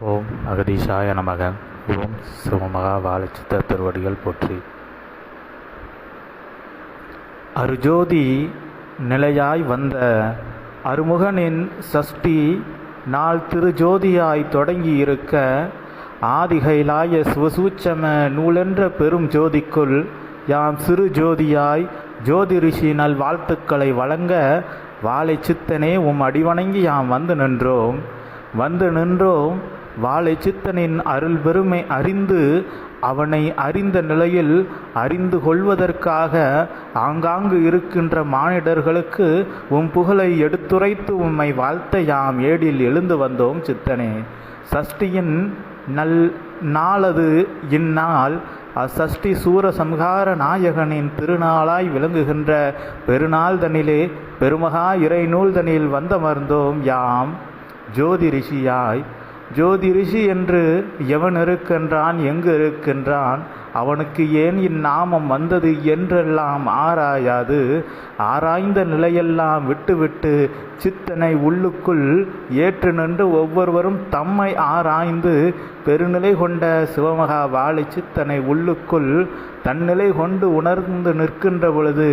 ஓம் அகதீஷாய நமக. ஓம் சிவமகா வாலச்சித்த திருவடிகள் போற்றி. அருஜோதி நிலையாய் வந்த அருமுகனின் சஷ்டி நாள் திருஜோதியாய் தொடங்கி இருக்க ஆதிகைலாய சிவசூச்சம நூலென்ற பெரும் ஜோதிக்குள் யாம் சிறு ஜோதியாய் ஜோதி ரிஷி நல் வாழ்த்துக்களை வழங்க வாழை சித்தனே உம் அடிவணங்கி யாம் வந்து நின்றோம். வந்து நின்றோம். வாழை சித்தனின் அருள் பெருமை அறிந்து அவனை அறிந்த நிலையில் அறிந்து கொள்வதற்காக ஆங்காங்கு இருக்கின்ற மானிடர்களுக்கு உம் புகழை எடுத்துரைத்து உம்மை வாழ்த்த யாம் ஏடில் எழுந்து வந்தோம் சித்தனே. சஷ்டியின் நல் நாளது இந்நாள் அசஷ்டி சூர சம்ஹார நாயகனின் திருநாளாய் விளங்குகின்ற பெருநாள் தனிலே பெருமகா இறைநூல் தனில் வந்தமர்ந்தோம் யாம். ஜோதி ரிஷியாய் ஜோதி ரிஷி என்று எவன் இருக்கின்றான்? எங்கு இருக்கின்றான்? அவனுக்கு ஏன் இந்நாமம் வந்தது என்றெல்லாம் ஆராயாது. ஆராய்ந்த நிலையெல்லாம் விட்டுவிட்டு சித்தனை உள்ளுக்குள் ஏற்று நின்று ஒவ்வொருவரும் தம்மை ஆராய்ந்து பெருநிலை கொண்ட சிவமகா வாழை சித்தனை உள்ளுக்குள் தன்னிலை கொண்டு உணர்ந்து நிற்கின்ற பொழுது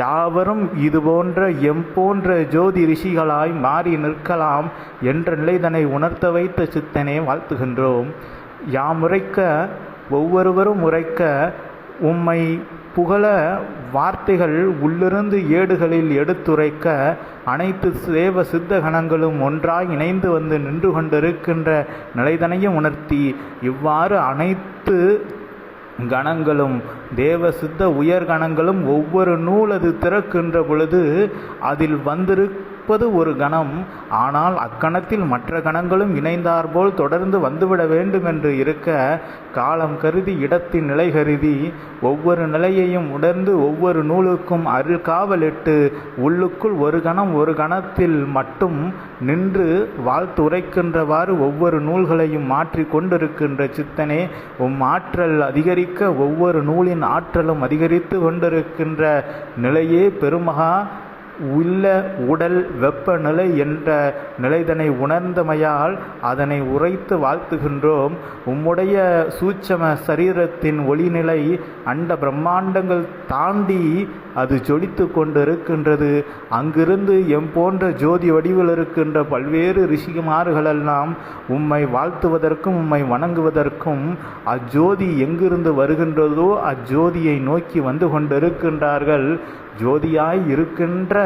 யாவரும் இது போன்ற எம் போன்ற ஜோதி ரிஷிகளாய் மாறி நிற்கலாம் என்ற நிலைதனை உணர்த்த வைத்த சித்தனை வாழ்த்துகின்றோம். யாமுறைக்க ஒவ்வொருவரும் உரைக்க உம்மை புகழ வார்த்தைகள் உள்ளிருந்து ஏடுகளில் எடுத்துரைக்க அனைத்து தேவ சித்த கணங்களும் ஒன்றாய் இணைந்து வந்து நின்று கொண்டிருக்கின்ற நிலைதனையும் உணர்த்தி இவ்வாறு அனைத்து கணங்களும் தேவ சித்த உயர்கணங்களும் ஒவ்வொரு நூல் அது திறக்கின்ற பொழுது அதில் வந்திருப்பது ஒரு கணம். ஆனால் அக்கணத்தில் மற்ற கணங்களும் இணைந்தாற்போல் தொடர்ந்து வந்துவிட வேண்டும் என்று இருக்க காலம் கருதி இடத்தின் நிலை கருதி ஒவ்வொரு நிலையையும் உணர்ந்து ஒவ்வொரு நூலுக்கும் அருள் காவலிட்டு உள்ளுக்குள் ஒரு கணம் ஒரு கணத்தில் மட்டும் நின்று வாழ்த்து உரைக்கின்றவாறு ஒவ்வொரு நூல்களையும் மாற்றி கொண்டிருக்கின்ற சித்தனே உம் ஆற்றல் அதிகரிக்க ஒவ்வொரு நூலின் ஆற்றலும் அதிகரித்து கொண்டிருக்கின்ற நிலையே பெருமகா உள்ள உடல் வெப்பநிலை என்ற நிலைதனை உணர்ந்தமையால் அதனை உரைத்து வாழ்த்துகின்றோம். உம்முடைய சூட்சம சரீரத்தின் ஒளிநிலை அண்ட பிரம்மாண்டங்கள் தாண்டி அது ஜொலித்து கொண்டிருக்கின்றது. அங்கிருந்து எம் போன்ற ஜோதி வடிவில் இருக்கின்ற பல்வேறு ரிஷிகுமார்களெல்லாம் உம்மை வாழ்த்துவதற்கும் உம்மை வணங்குவதற்கும் அஜோதி எங்கிருந்து வருகின்றதோ அஜோதியை நோக்கி வந்து கொண்டிருக்கின்றார்கள். ஜோதியாய் இருக்கின்ற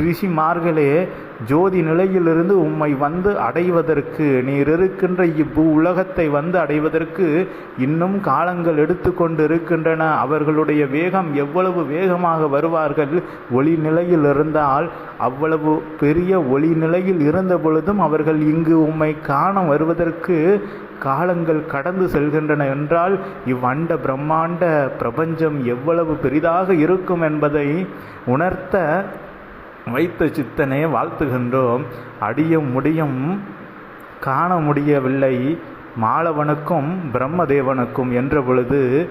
ரிஷிமார்களே ஜோதி நிலையிலிருந்து உம்மை வந்து அடைவதற்கு நீர் இருக்கின்ற இவ்வு உலகத்தை வந்து அடைவதற்கு இன்னும் காலங்கள் எடுத்துக்கொண்டு இருக்கின்றன அவர்களுடைய வேகம் எவ்வளவு வேகமாக வருவார்கள்? ஒளி நிலையில் இருந்தால் அவ்வளவு பெரிய ஒளி நிலையில் இருந்த பொழுதும் அவர்கள் இங்கு உம்மை காண வருவதற்கு காலங்கள் கடந்து செல்கின்றன என்றால் இவ்வண்ட பிரம்மாண்ட பிரபஞ்சம் எவ்வளவு பெரிதாக இருக்கும் என்பதை உணர்த்த வைத்த சித்தனே வாழ்த்துகின்றோம். அடிய முடியும் காண முடியவில்லை. மாலவனுக்கும் பிரம்மதேவனுக்கும் என்ற பொழுது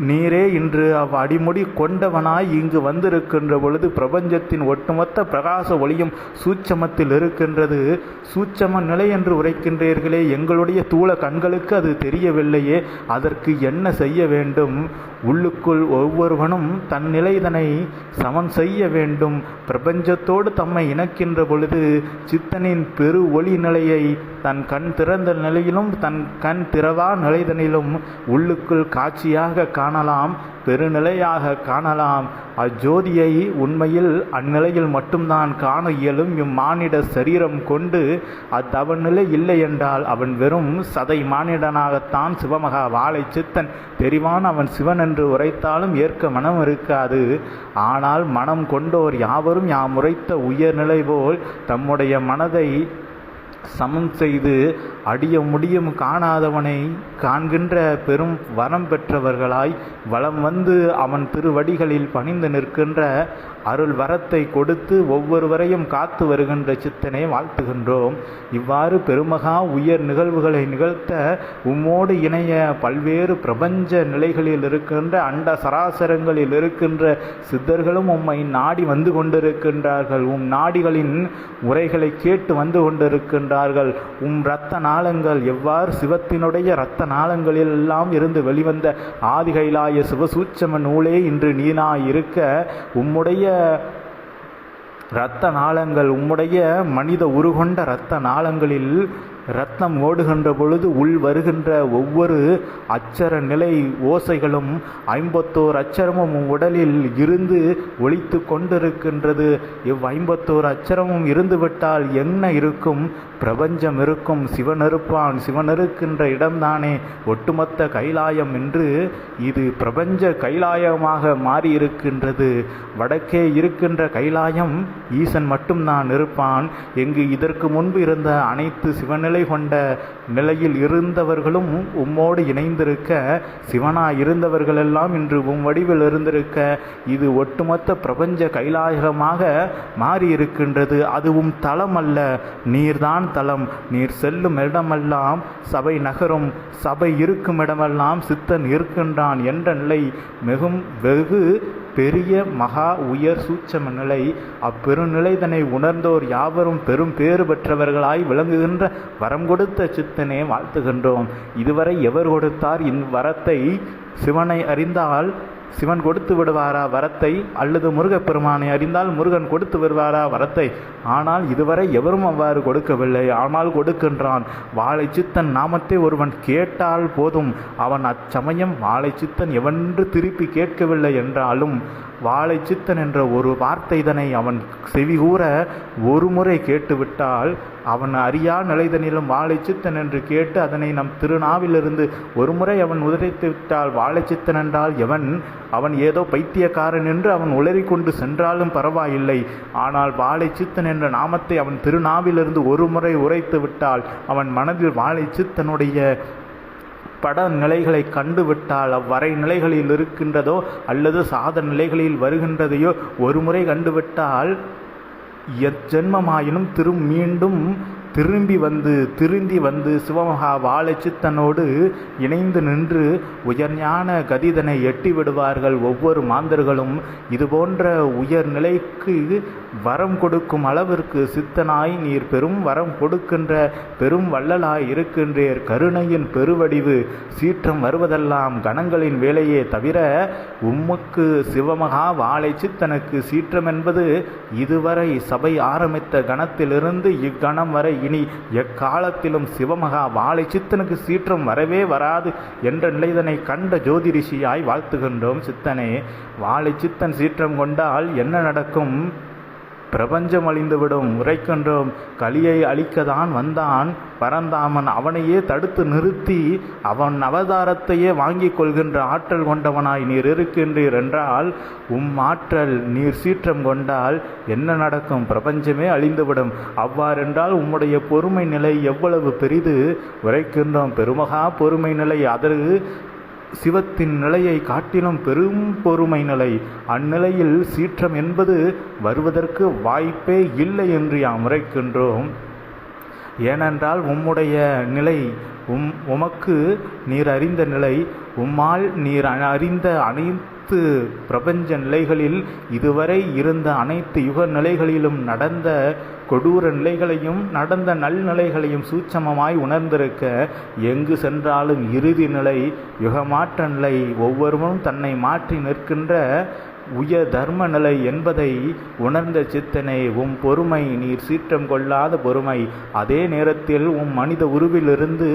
நீரே இன்று அவ் அடிமுடி கொண்டவனாய் இங்கு வந்திருக்கின்ற பொழுது பிரபஞ்சத்தின் ஒட்டுமொத்த பிரகாச ஒளியும் சூட்சமத்தில் இருக்கின்றது. சூட்சம நிலை என்று உரைக்கின்றீர்களே எங்களுடைய தூள கண்களுக்கு அது தெரியவில்லையே அதற்கு என்ன செய்ய வேண்டும்? உள்ளுக்குள் ஒவ்வொருவனும் தன் நிலைதனை சமன் செய்ய வேண்டும். பிரபஞ்சத்தோடு தம்மை இணைக்கின்ற பொழுது சித்தனின் பெரு ஒளி நிலையை தன் கண் திறந்த நிலையிலும் தன் கண் திறவா நிலைதனிலும் உள்ளுக்குள் காட்சியாக காணலாம் பெருநிலையாக காணலாம். அஜோதியை உண்மையில் அந்நிலையில் மட்டும்தான் காண இயலும். இம்மானிட சரீரம் கொண்டு அத்தவன் நிலை இல்லை என்றால் அவன் வெறும் சதை மானிடனாகத்தான் சிவமகா வாழை சித்தன். தெரிவான் அவன் சிவன் என்று உரைத்தாலும் ஏற்க மனம் இருக்காது. ஆனால் மனம் கொண்டோர் யாவரும் யாம் உரைத்த உயர்நிலை போல் தம்முடைய மனதை சமம் செய்து அடிய முடியும் காணாதவனை காண்கின்ற பெரும் வரம் பெற்றவர்களாய் வலம் வந்து அவன் திருவடிகளில் பணிந்து நிற்கின்ற அருள் வரத்தை கொடுத்து ஒவ்வொருவரையும் காத்து வருகின்ற சித்தனை வாழ்த்துகின்றோம். இவ்வாறு பெருமகா உயர் நிகழ்வுகளை நிகழ்த்த உம்மோடு இணைய பல்வேறு பிரபஞ்ச நிலைகளில் இருக்கின்ற அண்ட சராசரங்களில் இருக்கின்ற சித்தர்களும் உம்மை நாடி வந்து கொண்டிருக்கின்றார்கள். உம் நாடிகளின் உரைகளை கேட்டு வந்து கொண்டிருக்கின்றார்கள். உம் ரத்தனா நாளங்கள் எவ்வாறு சிவத்தினுடைய இரத்த நாளங்களில் எல்லாம் இருந்து வெளிவந்த ஆதிகைலாய சிவசூட்சம நூலே இன்று நீனாய் இருக்க உம்முடைய இரத்த நாளங்கள் உம்முடைய மனித உருகொண்ட இரத்த நாளங்களில் ரத்னம் ஓடுகின்ற பொழுது உள் வருகின்ற ஒவ்வொரு அச்சர நிலை ஓசைகளும் ஐம்பத்தோர் அச்சரமும் உடலில் இருந்து ஒழித்து கொண்டிருக்கின்றது. இவ் ஐம்பத்தோர் அச்சரமும் இருந்துவிட்டால் என்ன இருக்கும்? பிரபஞ்சம் இருக்கும் சிவன் இருப்பான் சிவன் இருக்கின்ற இடம்தானே. ஒட்டுமொத்த கைலாயம் என்று இது பிரபஞ்ச கைலாயமாக மாறியிருக்கின்றது. வடக்கே இருக்கின்ற கைலாயம் ஈசன் மட்டும்தான் இருப்பான். எங்கு இதற்கு முன்பு இருந்த அனைத்து நிலை கொண்ட நிலையில் இருந்தவர்களும் உம்மோடு இணைந்திருக்க சிவனாய் இருந்தவர்களெல்லாம் இன்று உம் வடிவில் இருந்திருக்க இது ஒட்டுமொத்த பிரபஞ்ச கைலாயகமாக மாறியிருக்கின்றது. அதுவும் தலம் அல்ல நீர்தான் தலம் நீர் செல்லும் இடமெல்லாம் சபை நகரும். சபை இருக்கும் இடமெல்லாம் சித்தன் இருக்கின்றான் என்ற நிலை மிகவும் வெகு பெரிய மகா உயர் சூட்சம நிலை அப்பெருநிலைதனை உணர்ந்தோர் யாவரும் பெரும் பேறு பெற்றவர்களாய் விளங்குகின்ற வரம் கொடுத்த சித்தனே வாழ்த்துகின்றோம். இதுவரை எவர் கொடுத்தார் இவ்வரத்தை சிவனை அறிந்தால் சிவன் கொடுத்து விடுவாரா வரத்தை? அல்லது முருகப்பெருமானை அறிந்தால் முருகன் கொடுத்து விடுவாரா வரத்தை? ஆனால் இதுவரை எவரும் அவ்வாறு கொடுக்கவில்லை. ஆனால் கொடுக்கின்றான். வாழை சித்தன் நாமத்தை ஒருவன் கேட்டால் போதும். அவன் அச்சமயம் வாழை சித்தன் எவன்று திருப்பி கேட்கவில்லை என்றாலும் வாழை சித்தன் என்ற ஒரு வார்த்தை இதனை அவன் செவிகூற ஒரு முறை கேட்டுவிட்டால் அவன் அறியா நிலைதனிலும் வாழை சித்தன் என்று கேட்டு அதனை நம் திருநாவிலிருந்து ஒரு முறை அவன் உதறித்து விட்டால் வாழை சித்தன் என்றால் எவன்? அவன் ஏதோ பைத்தியக்காரன் என்று அவன் உளறிக்கொண்டு சென்றாலும் பரவாயில்லை. ஆனால் வாழை சித்தன் என்ற நாமத்தை அவன் திருநாவிலிருந்து ஒரு முறை உரைத்து விட்டால் அவன் மனதில் வாழை சித்தனுடைய பட நிலைகளை கண்டுவிட்டால் அவ்வரை நிலைகளில் இருக்கின்றதோ அல்லது சாத நிலைகளில் வருகின்றதையோ ஒரு முறை கண்டுவிட்டால் எஜென்மமாயினும் திரு மீண்டும் திரும்பி வந்து திருந்தி வந்து சிவமகா வாழச்சித்தனோடு இணைந்து நின்று உயர்ஞான கதிதனை எட்டி விடுவார்கள் ஒவ்வொரு மாந்தர்களும். இதுபோன்ற உயர் நிலைக்கு வரம் கொடுக்கும் அளவிற்கு சித்தனாய் நீர் பெரும் வரம் கொடுக்கின்ற பெரும் வள்ளலாய் இருக்கின்றீர். கருணையின் பெருவடிவு சீற்றம் வருவதெல்லாம் கணங்களின் வேலையே தவிர உம்முக்கு சிவமகா வாழை சித்தனுக்கு சீற்றம் என்பது இதுவரை சபை ஆரம்பித்த கணத்திலிருந்து இக்கணம் வரை இனி எக்காலத்திலும் சிவமகா வாழை சித்தனுக்கு சீற்றம் வரவே வராது என்ற நிலைதனை கண்ட ஜோதி ரிஷியாய் வாழ்த்துகின்றோம் சித்தனே. வாழை சித்தன் சீற்றம் கொண்டால் என்ன நடக்கும்? பிரபஞ்சம் அழிந்துவிடும். உரைக்கின்றோம். கலியை அழிக்கதான் வந்தான். பரந்தாமன் அவனையே தடுத்து நிறுத்தி அவன் அவதாரத்தையே வாங்கிக் கொள்கின்ற ஆற்றல் கொண்டவனாய் நீர் இருக்கின்றீர் என்றால் உம் ஆற்றல் நீர் சீற்றம் கொண்டால் என்ன நடக்கும்? பிரபஞ்சமே அழிந்துவிடும். அவ்வாறென்றால் உம்முடைய பொறுமை நிலை எவ்வளவு பெரிது? உரைக்கின்றோம். பெருமகா பொறுமை நிலை அதற்கு சிவத்தின் நிலையை காட்டிலும் பெரும் பொறுமை நிலை. அந்நிலையில் சீற்றம் என்பது வருவதற்கு வாய்ப்பே இல்லை என்று யாம் உரைக்கின்றோம். ஏனென்றால் உம்முடைய நிலை உம் உமக்கு நீர் அறிந்த நிலை உம்மால் நீர் அறிந்த அனைத்து பிரபஞ்ச நிலைகளில் இதுவரை இருந்த அனைத்து யுக நிலைகளிலும் நடந்த கொடூர நிலைகளையும் நடந்த நல்நிலைகளையும் சூட்சமமாய் உணர்ந்திருக்க எங்கு சென்றாலும் இறுதி நிலை யுகமாற்ற நிலை ஒவ்வொருவரும் தன்னை மாற்றி நிற்கின்ற உய தர்ம நிலை என்பதை உணர்ந்த சித்தனை உம் பொறுமை நீர் சீற்றம் கொள்ளாத பொறுமை. அதே நேரத்தில் உம் மனித உருவிலிருந்து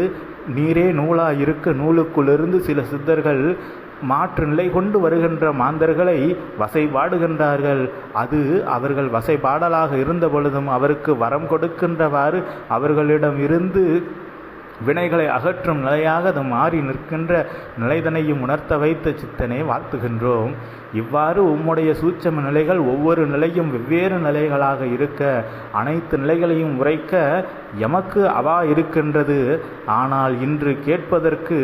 நீரே நூலாக இருக்க நூலுக்குள்ளிருந்து சில சித்தர்கள் மாற்று நிலை கொண்டு வருகின்ற மாந்தர்களை வசைபாடுகின்றார்கள் அது அவர்கள் வசைபாடலாக இருந்த பொழுதும் அவருக்கு வரம் கொடுக்கின்றவாறு அவர்களிடம் இருந்து வினைகளை அகற்றும் நிலையாக அது மாறி நிற்கின்ற நிலைதனையும் உணர்த்த வைத்த சித்தனை வாழ்த்துகின்றோம். இவ்வாறு உம்முடைய சூட்சம நிலைகள் ஒவ்வொரு நிலையும் வெவ்வேறு நிலைகளாக இருக்க அனைத்து நிலைகளையும் உரைக்க எமக்கு அவா இருக்கின்றது. ஆனால் இன்று கேட்பதற்கு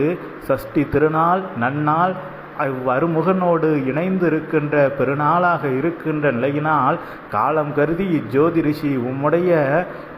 சஷ்டி திருநாள் நன்னாள் அவ்வருமுகனோடு இணைந்து இருக்கின்ற பெருநாளாக இருக்கின்ற நிலையினால் காலம் கருதி இஜோதி ரிஷி உம்முடைய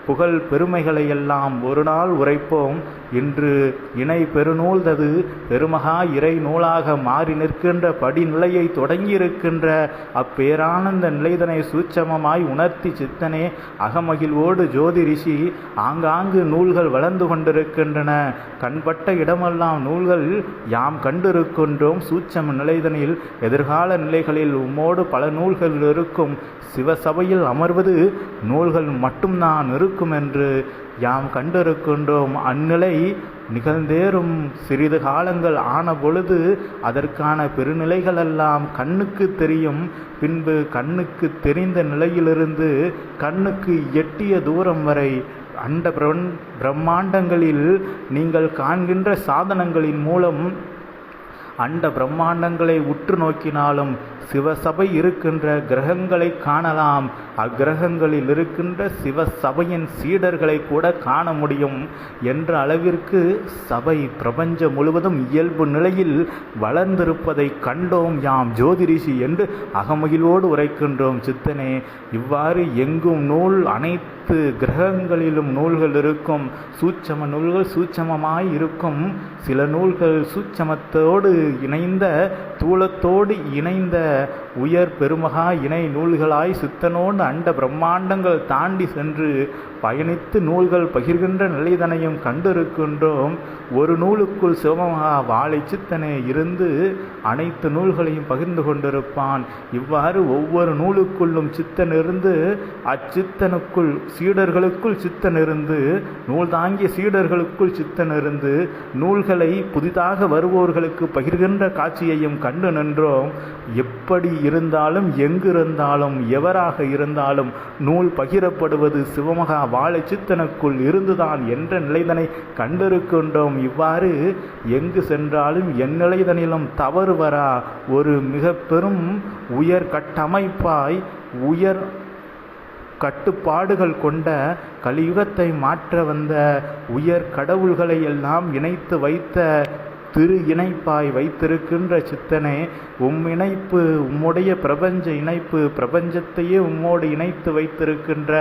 புகழ் பெருமைகளை எல்லாம் ஒரு நாள் உரைப்போம். இன்று இணை பெருநூல்தது பெருமகா இறை நூலாக மாறி நிற்கின்ற படிநிலையை தொடங்கியிருக்கின்ற அப்பேரானந்த நிலைதனை சூட்சமமாய் உணர்த்தி சித்தனே அகமகிழ்வோடு ஜோதி ரிஷி ஆங்காங்கு நூல்கள் வளர்ந்து கொண்டிருக்கின்றன. கண்பட்ட இடமெல்லாம் நூல்கள் யாம் கண்டிருக்கின்றோம். சூட்சம நிலைதனில் எதிர்கால நிலைகளில் உம்மோடு பல நூல்கள் இருக்கும். சிவசபையில் அமர்வது நூல்கள் மட்டும்தான் இருக்கும். என்று யாம் கண்டிருக்கின்றோம். அந்நிலை நிகழ்ந்தேறும். சிறிது காலங்கள் ஆன பொழுது அதற்கான பெருநிலைகளெல்லாம் கண்ணுக்கு தெரியும். பின்பு கண்ணுக்கு தெரிந்த நிலையிலிருந்து கண்ணுக்கு எட்டிய தூரம் வரை அண்ட பிரம்மாண்டங்களில் நீங்கள் காண்கின்ற சாதனங்களின் மூலம் அண்ட பிரம்மாண்டங்களை உற்று நோக்கினாலும் சிவசபை இருக்கின்ற கிரகங்களை காணலாம். அக்கிரகங்களில் இருக்கின்ற சிவசபையின் சீடர்களை கூட காண முடியும். என்ற அளவிற்கு சபை பிரபஞ்சம் முழுவதும் இயல்பு நிலையில் வளர்ந்திருப்பதை கண்டோம் யாம் ஜோதிரிஷி என்று அகமகிலோடு உரைக்கின்றோம். சித்தனே இவ்வாறு எங்கும் நூல் அனைத்து கிரகங்களிலும் நூல்கள் இருக்கும். சூட்சம நூல்கள் சூட்சமமாய் இருக்கும். சில நூல்கள் சூட்சமத்தோடு இணைந்த தூளத்தோடு இணைந்த உயர் பெருமகா இணை நூல்களாய் சித்தனோடு அண்ட பிரம்மாண்டங்கள் தாண்டி சென்று பயணித்து நூல்கள் பகிர்கின்ற நிலைதனையும் கண்டிருக்கின்றோம். ஒரு நூலுக்குள் சிவமகா வாழை சித்தனே இருந்து அனைத்து நூல்களையும் பகிர்ந்து கொண்டிருப்பான். இவ்வாறு ஒவ்வொரு நூலுக்குள்ளும் சித்தன் இருந்து அச்சித்தனுக்குள் சீடர்களுக்குள் சித்தன் இருந்து நூல் தாங்கிய சீடர்களுக்குள் சித்தன் இருந்து நூல்களை புதிதாக வருவோர்களுக்கு பகிர்கின்ற காட்சியையும் கண்டு நின்றோம். எப்படி இருந்தாலும் எங்கு இருந்தாலும் எவராக இருந்தாலும் நூல் பகிரப்படுவது சிவமகா வாழைச்சித்தனுக்குள் இருந்துதான் என்ற நிலைதனை கண்டிருக்கின்றோம். இவ்வாறு எங்கு சென்றாலும் என் நிலைதனிலும் தவறு வரா ஒரு மிக பெரும் உயர் கட்டமைப்பாய் உயர் கட்டுப்பாடுகள் கொண்ட கலியுகத்தை மாற்ற வந்த உயர் கடவுள்களை எல்லாம் இணைத்து வைத்த திரு இணைப்பாய் வைத்திருக்கின்ற சித்தனே உம் இணைப்பு உம்முடைய பிரபஞ்ச இணைப்பு பிரபஞ்சத்தையே உம்மோடு இணைத்து வைத்திருக்கின்ற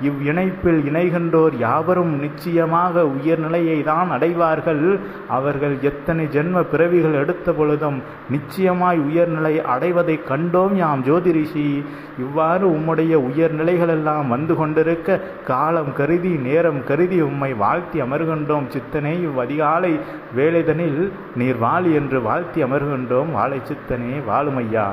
இவ் இணைப்பில் இணைகின்றோர் யாவரும் நிச்சயமாக உயர்நிலையை தான் அடைவார்கள். அவர்கள் எத்தனை ஜென்ம பிறவிகள் எடுத்த பொழுதும் நிச்சயமாய் உயர்நிலை அடைவதை கண்டோம் யாம் ஜோதிரிஷி. இவ்வாறு உம்முடைய உயர்நிலைகளெல்லாம் வந்து கொண்டிருக்க காலம் கருதி நேரம் கருதி உம்மை வாழ்த்தி அமர்கின்றோம் சித்தனே. இவ்வதிகாலை வேலைதனில் நீர் வாழி என்று வாழ்த்தி அமர்கின்றோம். வாழை சித்தனே வாழுமையா?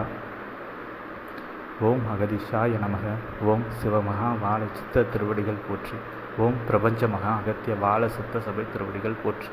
ஓம் அகதிஷாய நமக. ஓம் சிவமகா வாழை சித்த திருவடிகள் போற்றி. ஓம் பிரபஞ்ச மகா அகத்திய வாழ சித்த சபை திருவடிகள் போற்றி.